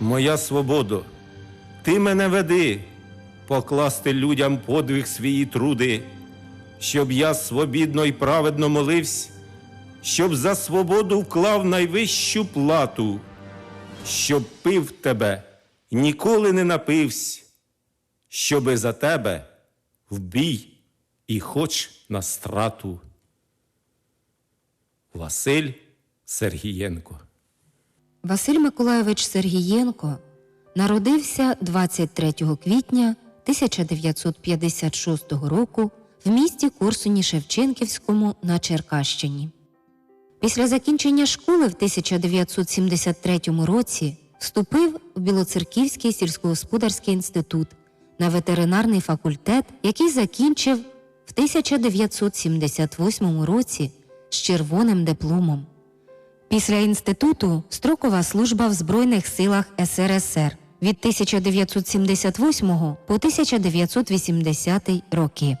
Моя свободо, ти мене веди, покласти людям подвиг свої труди, щоб я свобідно і праведно молився, щоб за свободу вклав найвищу плату, щоб пив тебе, ніколи не напився, щоби за тебе в бій і хоч на страту. Василь Сергієнко Василь Миколайович Сергієнко народився 23 квітня 1956 року в місті Корсуні Шевченківському на Черкащині. Після закінчення школи в 1973 році вступив в Білоцерківський сільськогосподарський інститут на ветеринарний факультет, який закінчив в 1978 році з червоним дипломом. Після інституту строкова служба в Збройних силах СРСР від 1978 по 1980 роки.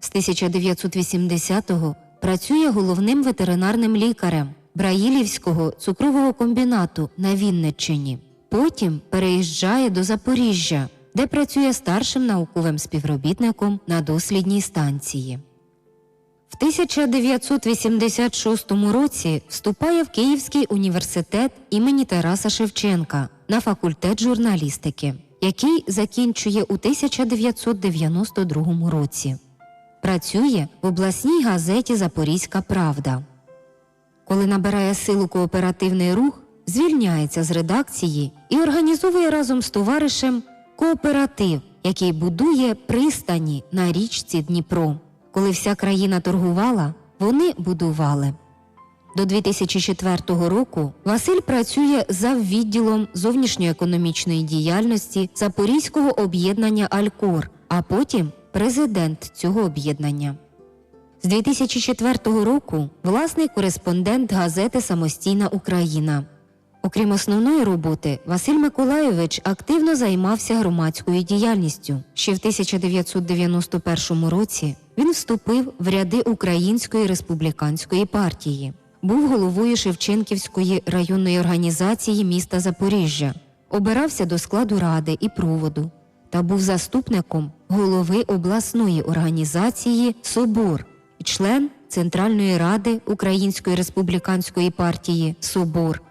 З 1980-го працює головним ветеринарним лікарем Браїлівського цукрового комбінату на Вінниччині. Потім переїжджає до Запоріжжя, де працює старшим науковим співробітником на дослідній станції. В 1986 році вступає в Київський університет імені Тараса Шевченка на факультет журналістики, який закінчує у 1992 році. Працює в обласній газеті Запорізька Правда. Коли набирає силу кооперативний рух, звільняється з редакції і організовує разом з товаришем кооператив, який будує пристані на річці Дніпро. Коли вся країна торгувала, вони будували. До 2004 року Василь працює за відділом зовнішньоекономічної діяльності Запорізького об'єднання Алькор, а потім президент цього об'єднання. З 2004 року власний кореспондент газети Самостійна Україна. Окрім основної роботи, Василь Миколайович активно займався громадською діяльністю. Ще в 1991 році він вступив в ряди Української республіканської партії, був головою Шевченківської районної організації міста Запоріжжя, обирався до складу ради і проводу та був заступником голови обласної організації Собор член Центральної ради Української республіканської партії Собор.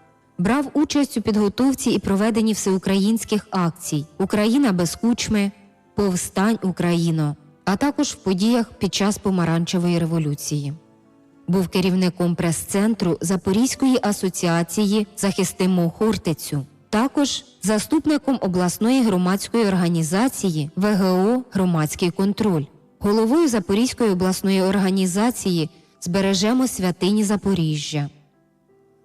Брав участь у підготовці і проведенні всеукраїнських акцій Україна без кучми, Повстань Україно, а також в подіях під час помаранчевої революції. Був керівником прес-центру Запорізької асоціації Захистимо Хортицю, також заступником обласної громадської організації ВГО Громадський контроль, головою Запорізької обласної організації Збережемо святині Запоріжжя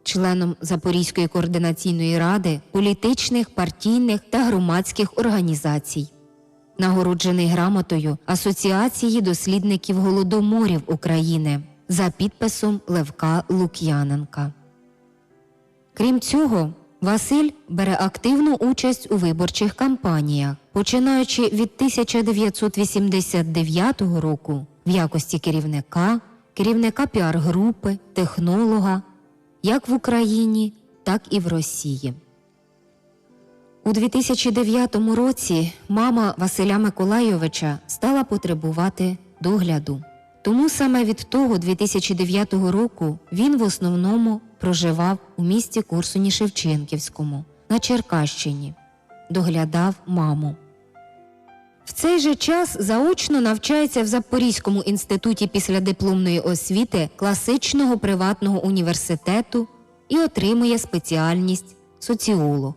членом Запорізької координаційної ради політичних, партійних та громадських організацій, нагороджений грамотою Асоціації дослідників голодоморів України за підписом Левка Лук'яненка. Крім цього, Василь бере активну участь у виборчих кампаніях, починаючи від 1989 року в якості керівника, керівника піар-групи, технолога як в Україні, так і в Росії. У 2009 році мама Василя Миколайовича стала потребувати догляду. Тому саме від того 2009 року він в основному проживав у місті Корсуні Шевченківському на Черкащині, доглядав маму. В цей же час заочно навчається в Запорізькому інституті післядипломної освіти класичного приватного університету і отримує спеціальність соціолог.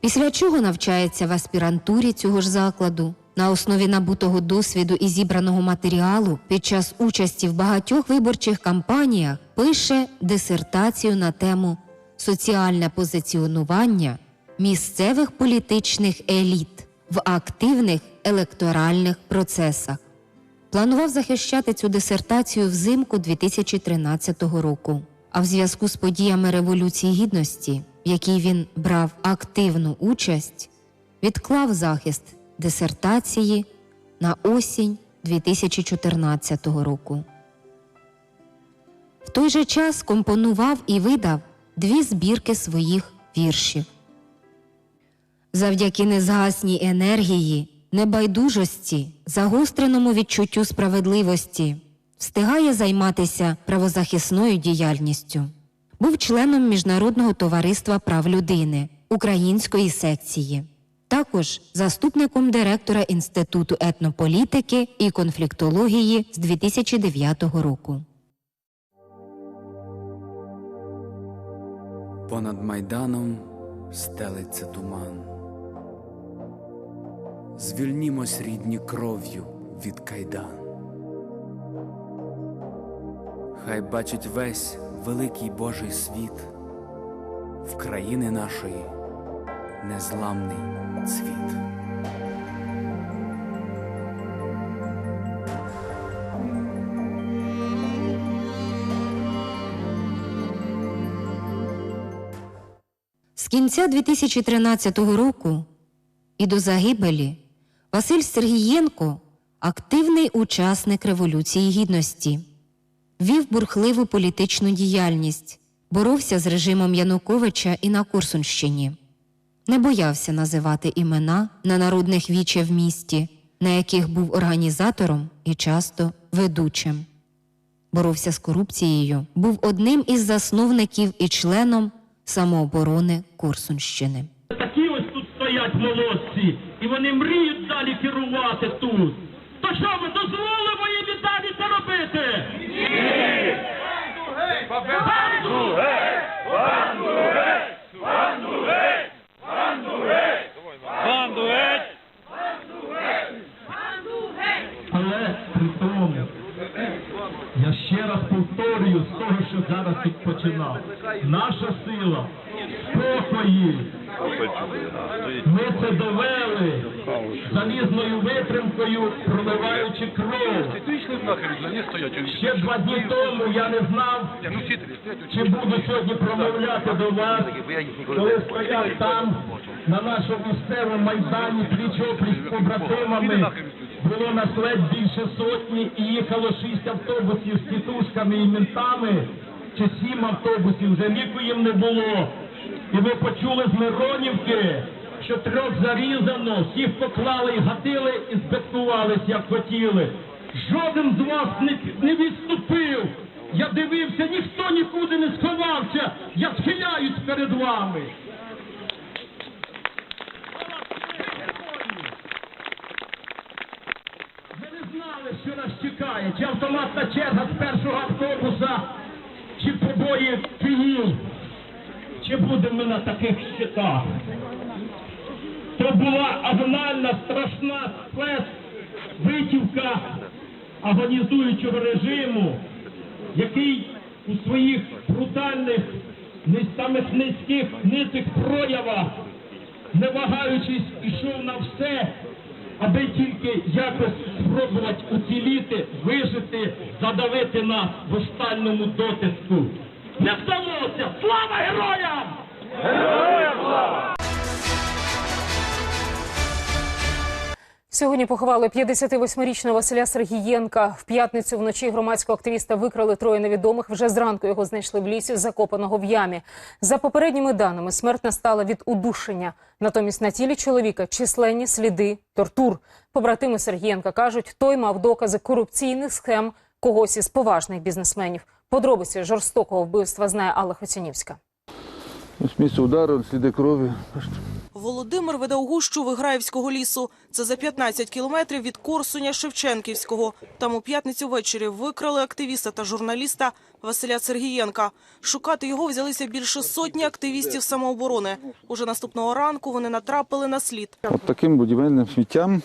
Після чого навчається в аспірантурі цього ж закладу на основі набутого досвіду і зібраного матеріалу під час участі в багатьох виборчих кампаніях пише дисертацію на тему соціальне позиціонування місцевих політичних еліт в активних електоральних процесах. Планував захищати цю дисертацію взимку 2013 року. А в зв'язку з подіями Революції Гідності, в якій він брав активну участь, відклав захист дисертації на осінь 2014 року. В той же час компонував і видав дві збірки своїх віршів. Завдяки незгасній енергії, небайдужості, загостреному відчуттю справедливості, встигає займатися правозахисною діяльністю. Був членом Міжнародного товариства прав людини української секції, також заступником директора Інституту етнополітики і конфліктології з 2009 року. Понад майданом стелиться туман. Звільнімось рідні кров'ю від кайдан. Хай бачить весь великий Божий світ в країни нашої незламний цвіт. З кінця 2013 року і до загибелі Василь Сергієнко активний учасник Революції Гідності, вів бурхливу політичну діяльність, боровся з режимом Януковича і на Корсунщині, не боявся називати імена на народних віче в місті, на яких був організатором і часто ведучим. Боровся з корупцією, був одним із засновників і членом самооборони Корсунщини. Ось молодці, і вони мріють далі керувати тут. То що ми дозволимо їм і далі це робити? Але при тому, я ще раз повторюю з того, що зараз тут починав. Наша сила спокої. Ми це довели залізною витримкою, проливаючи кров. Ще два дні тому я не знав, чи буду сьогодні промовляти до вас, коли стояв там, на нашому місцевому майдані, пліч-опліч з побратимами. Було нас ледь більше сотні і їхало шість автобусів з тітушками і ментами, чи сім автобусів, вже віку їм не було. І ви почули з Миронівки, що трьох зарізано, всіх поклали і гатили і збиткувались, як хотіли. Жоден з вас не, не відступив. Я дивився, ніхто нікуди не сховався. Я схиляюсь перед вами. Ми не знали, що нас чекає, чи автоматна черга з першого автобуса, чи побої київ. Чи будемо ми на таких щитах? То була агональна, страшна спецвитівка агонізуючого режиму, який у своїх брутальних, самих низьких низьких проявах, не вагаючись, ішов на все, аби тільки якось спробувати уціліти, вижити, задавити нас в останньому дотиску. Не вдалося! Слава героям! Сьогодні поховали 58-річного Василя Сергієнка. В п'ятницю вночі громадського активіста викрали троє невідомих. Вже зранку його знайшли в лісі, закопаного в ямі. За попередніми даними, смерть настала від удушення. Натомість на тілі чоловіка численні сліди тортур. Побратими Сергієнка кажуть, той мав докази корупційних схем когось із поважних бізнесменів. Подробиці жорстокого вбивства знає Алла Хоцянівська. Ось місце удару, сліди крові. Володимир веде у гущу Виграївського лісу. Це за 15 кілометрів від Корсуня Шевченківського. Там у п'ятницю ввечері викрали активіста та журналіста Василя Сергієнка. Шукати його взялися більше сотні активістів самооборони. Уже наступного ранку вони натрапили на слід. От таким будівельним сміттям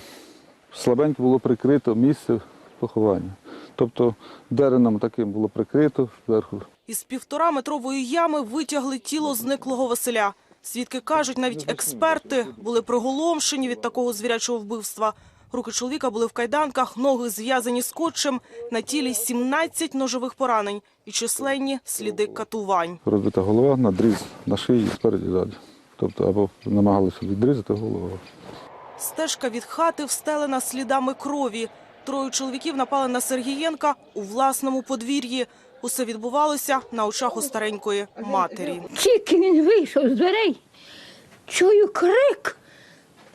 слабенько було прикрито місце поховання. Тобто дереном таким було прикрито зверху. Із півтора метрової ями витягли тіло зниклого Василя. Свідки кажуть, навіть експерти були приголомшені від такого звірячого вбивства. Руки чоловіка були в кайданках, ноги зв'язані скотчем, на тілі 17 ножових поранень і численні сліди катувань. Розбита голова, надріз на шиї спереді ззаді. Тобто або намагалися відрізати голову. Стежка від хати встелена слідами крові. Троє чоловіків напали на Сергієнка у власному подвір'ї. Усе відбувалося на очах у старенької матері. Тільки він вийшов з дверей, чую крик.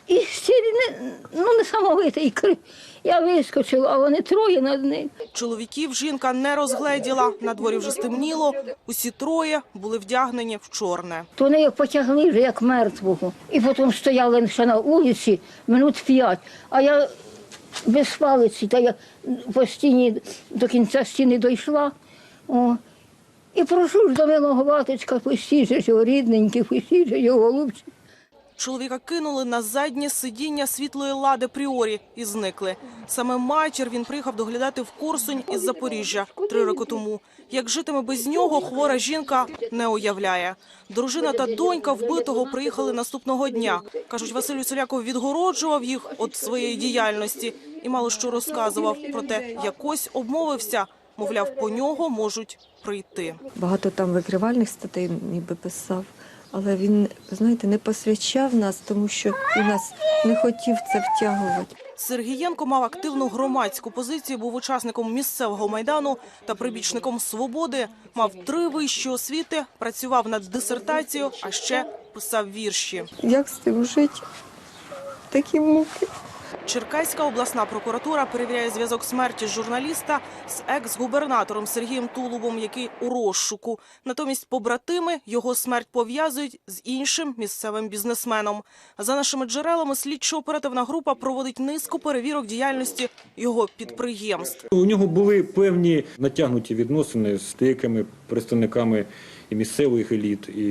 І не, ну, несамовитий крик. Я вискочила, а вони троє над ним. Чоловіків жінка не розгледіла. На дворі вже стемніло. Усі троє були вдягнені в чорне. То вони як потягли вже як мертвого. І потім стояли ще на вулиці минут п'ять. А я без палиці, та я по стіні до кінця стіни дійшла. О. І прошу ж до милого батечка, пустіть же його рідненький, пустіть же його голубчик. Чоловіка кинули на заднє сидіння світлої лади Пріорі і зникли. Саме матір він приїхав доглядати в Корсунь із Запоріжжя три роки тому. Як житиме без нього, хвора жінка не уявляє. Дружина та донька вбитого приїхали наступного дня. Кажуть, Василь Усіляков відгороджував їх від своєї діяльності і мало що розказував. Проте якось обмовився. Мовляв, по нього можуть прийти. Багато там викривальних статей ніби писав, але він, знаєте, не посвячав нас, тому що і нас не хотів це втягувати. Сергієнко мав активну громадську позицію, був учасником місцевого майдану та прибічником свободи. Мав три вищі освіти, працював над дисертацією, а ще писав вірші. Як з тим жити? Такі муки. Черкаська обласна прокуратура перевіряє зв'язок смерті журналіста з екс-губернатором Сергієм Тулубом, який у розшуку. Натомість побратими його смерть пов'язують з іншим місцевим бізнесменом. За нашими джерелами, слідчо-оперативна група проводить низку перевірок діяльності його підприємств. У нього були певні натягнуті відносини з деякими представниками і місцевих еліт, і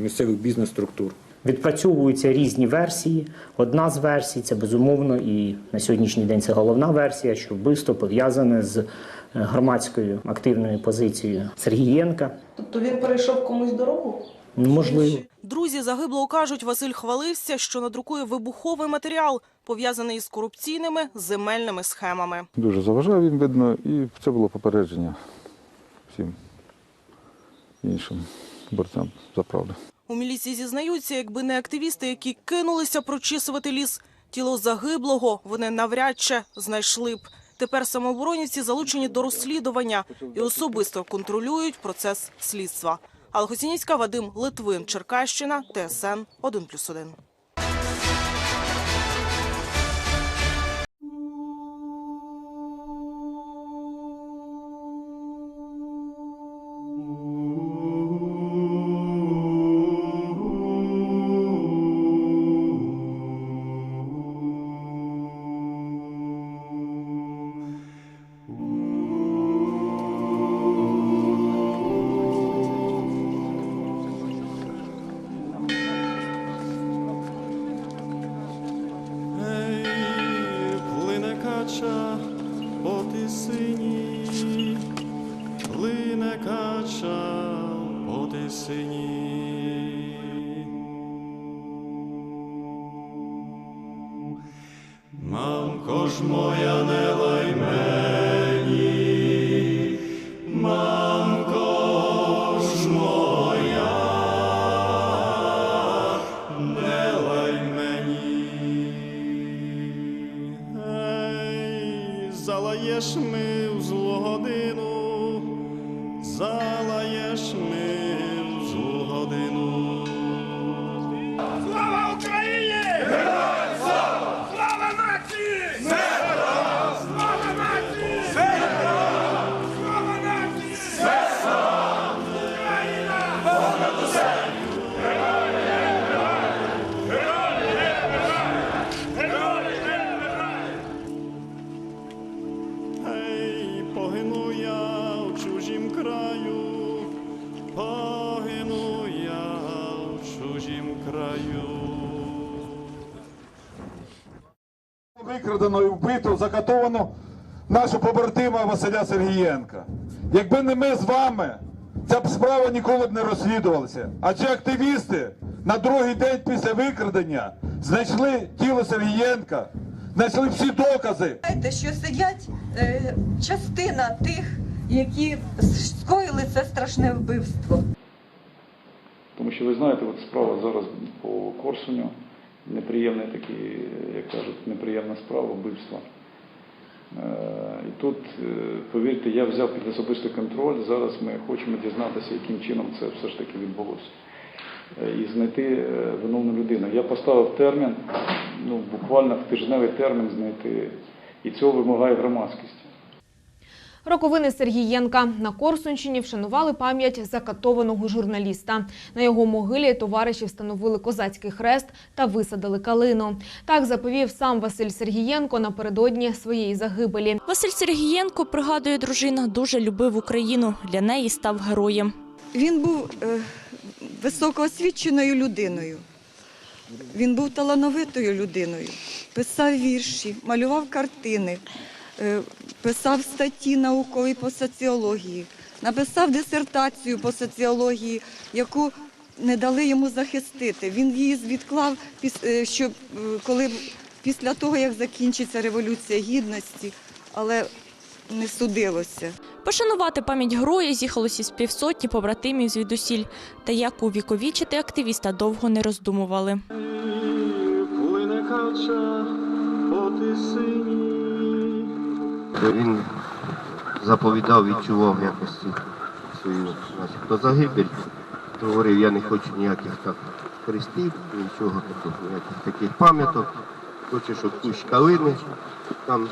місцевих бізнес-структур. Відпрацьовуються різні версії. Одна з версій це безумовно, і на сьогоднішній день це головна версія, що вбивство пов'язане з е, громадською активною позицією Сергієнка. Тобто він перейшов комусь дорогу? Ну, Можливо. Друзі загиблого кажуть, Василь хвалився, що надрукує вибуховий матеріал, пов'язаний із корупційними земельними схемами. Дуже заважав він, видно, і це було попередження всім іншим борцям за правду. У міліції зізнаються, якби не активісти, які кинулися прочисувати ліс, тіло загиблого вони навряд чи знайшли б. Тепер самооборонівці залучені до розслідування і особисто контролюють процес слідства. Алгосініцька Вадим Литвин, Черкащина, ТСН 1+,1. Плине кача по тисині. Мамко ж моя не Вбито, закатовано нашого побратима Василя Сергієнка. Якби не ми з вами, ця б справа ніколи б не розслідувалася. Адже активісти на другий день після викрадення знайшли тіло Сергієнка, знайшли всі докази. Знаєте, що сидять е, частина тих, які скоїли це страшне вбивство. Тому що ви знаєте, от справа зараз по Корсуню, неприємний такий, як кажуть, неприємна справа вбивства. Е, І тут, е, повірте, я взяв під особистий контроль. Зараз ми хочемо дізнатися, яким чином це все ж таки відбулося. е, і знайти виновну людину. Я поставив термін, ну буквально в тижневий термін знайти, і цього вимагає громадськість. Роковини Сергієнка на Корсунщині вшанували пам'ять закатованого журналіста. На його могилі товариші встановили козацький хрест та висадили калину. Так заповів сам Василь Сергієнко напередодні своєї загибелі. Василь Сергієнко, пригадує дружина, дуже любив Україну. Для неї став героєм. Він був е, високоосвіченою людиною. Він був талановитою людиною. Писав вірші, малював картини, писав статті наукові по соціології, написав дисертацію по соціології, яку не дали йому захистити. Він її відклав, піс- е, щоб е, коли після того, як закінчиться революція гідності, але не судилося. Пошанувати пам'ять героя з'їхалося з півсотні побратимів звідусіль. Та як увіковічити активіста довго не роздумували. Плине кача по тисині. Він заповідав, відчував якось свою значить, то загибель. То говорив, я не хочу ніяких так хрестів, нічого такого, ніяких таких пам'яток. Хочу, щоб кущ калини там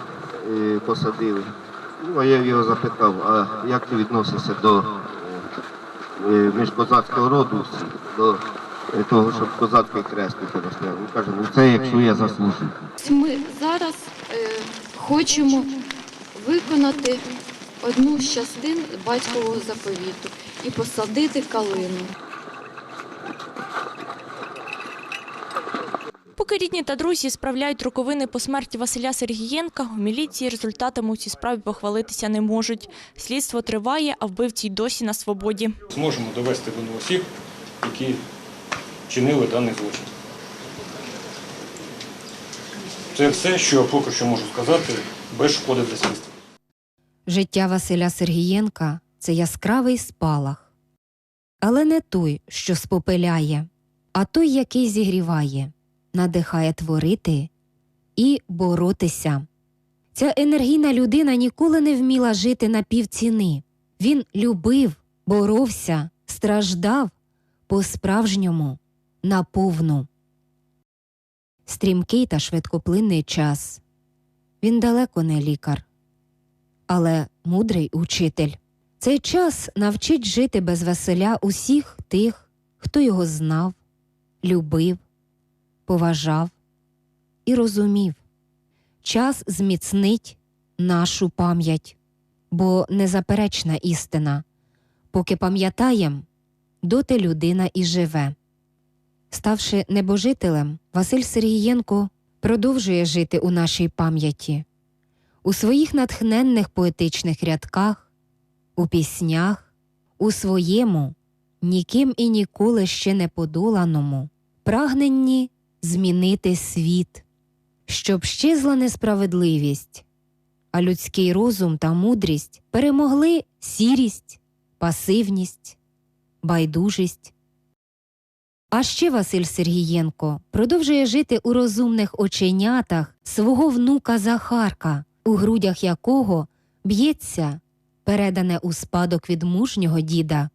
е, посадили. Ну, а я його запитав, а як ти відносишся до е, міжкозацького роду, до е, того, щоб козацький хрест не? Він каже, ну це якщо я заслужив. Ми зараз е, хочемо виконати одну з частин батькового заповіту і посадити калину. Поки рідні та друзі справляють роковини по смерті Василя Сергієнка, у міліції результатами у цій справі похвалитися не можуть. Слідство триває, а вбивці й досі на свободі. Зможемо довести вину осіб, які чинили даний злочин. Це все, що я поки що можу сказати, без шкоди для слідства. Життя Василя Сергієнка це яскравий спалах, але не той, що спопиляє, а той, який зігріває, надихає творити і боротися. Ця енергійна людина ніколи не вміла жити на півціни. Він любив, боровся, страждав по-справжньому, наповну. Стрімкий та швидкоплинний час. Він далеко не лікар але мудрий учитель. Цей час навчить жити без Василя усіх тих, хто його знав, любив, поважав і розумів. Час зміцнить нашу пам'ять, бо незаперечна істина. Поки пам'ятаєм, доти людина і живе. Ставши небожителем, Василь Сергієнко продовжує жити у нашій пам'яті у своїх натхненних поетичних рядках, у піснях, у своєму, ніким і ніколи ще не подоланому, прагненні змінити світ, щоб щезла несправедливість, а людський розум та мудрість перемогли сірість, пасивність, байдужість. А ще Василь Сергієнко продовжує жити у розумних оченятах свого внука Захарка, у грудях якого б'ється, передане у спадок від мужнього діда,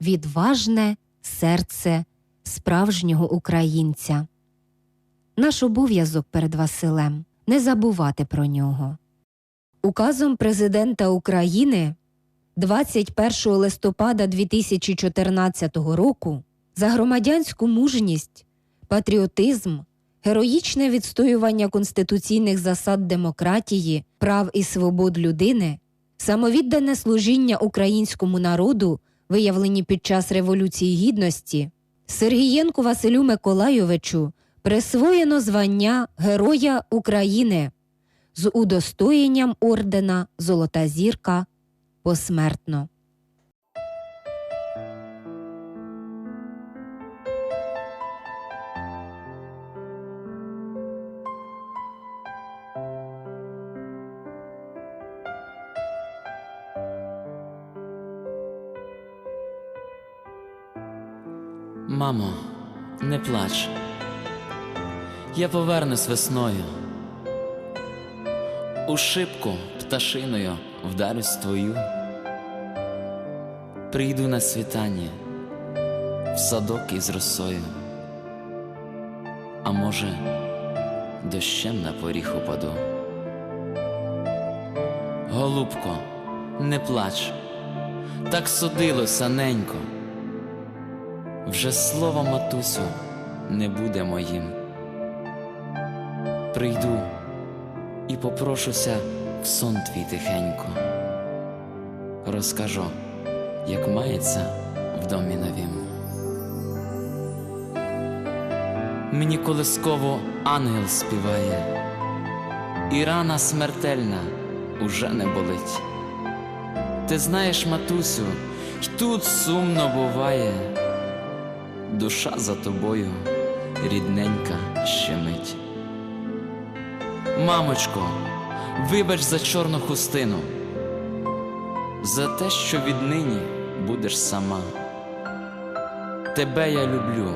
відважне серце справжнього українця. Наш обов'язок перед Василем не забувати про нього. Указом президента України 21 листопада 2014 року за громадянську мужність, патріотизм, героїчне відстоювання конституційних засад демократії, прав і свобод людини, самовіддане служіння українському народу, виявлені під час Революції Гідності, Сергієнку Василю Миколайовичу присвоєно звання Героя України з удостоєнням ордена Золота зірка посмертно. Мамо, не плач. Я повернусь весною. У шибку пташиною вдарюсь твою. Прийду на світання, в садок із росою. А може, дощем на поріг упаду. Голубко, не плач, так судилося ненько. Вже слово матусю не буде моїм. Прийду і попрошуся в сон твій тихенько. Розкажу, як мається в домі новім. Мені колисково ангел співає, і рана смертельна уже не болить. Ти знаєш, матусю, й тут сумно буває, душа за тобою рідненька щемить. Мамочко, вибач за чорну хустину, за те, що віднині будеш сама. Тебе я люблю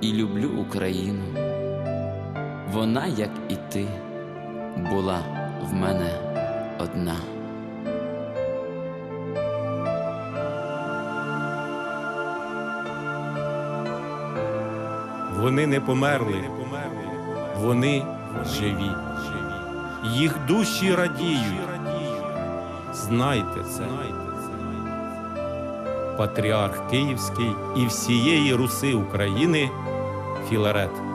і люблю Україну. Вона, як і ти, була в мене одна. Вони не померли, вони живі. Їх душі радіють. Знайте це. Патріарх Київський і всієї Руси України Філарет.